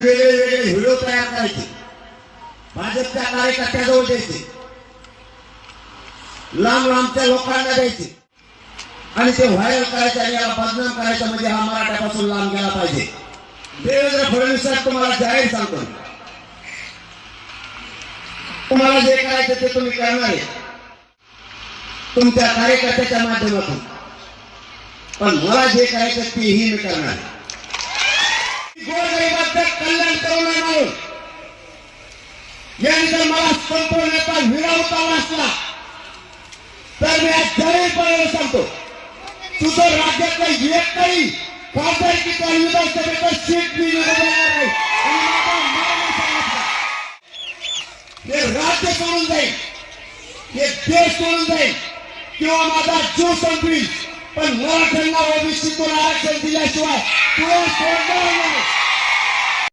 वेगवेगळे व्हिडिओ तयार करायचे. भाजपच्या कार्यकर्त्याजवळ द्यायचे. लांब लांबच्या लोकांना द्यायचे. आणि ते व्हायरल करायचं आणि याला बदनाम करायचं म्हणजे हा मराठ्यापासून लांब गेला पाहिजे. देवेंद्र फडणवीस साहेब तुम्हाला जाहीर सांगतो. तुम्हाला जे करायचं ते तुम्ही करणार आहे. तुमच्या कार्यकर्त्याच्या माध्यमातून. पण मला जे करायचं तेही मी करणार आहे. यांचा मला संपवण्याचा विरावता असला तर मी आज जाहीरपणे सांगतो तुझं राज्यातलं एकही खासदारकीचा विधानसभेचं सीट मी निवडणार नाही. हे राज्य सोडून जाईल. हे देश सोडून जाईल. किंवा माझा जीव संपवी पण मराठ्यांना ओबीसीतून आरक्षण दिल्याशिवाय तुला सोडणार नाही.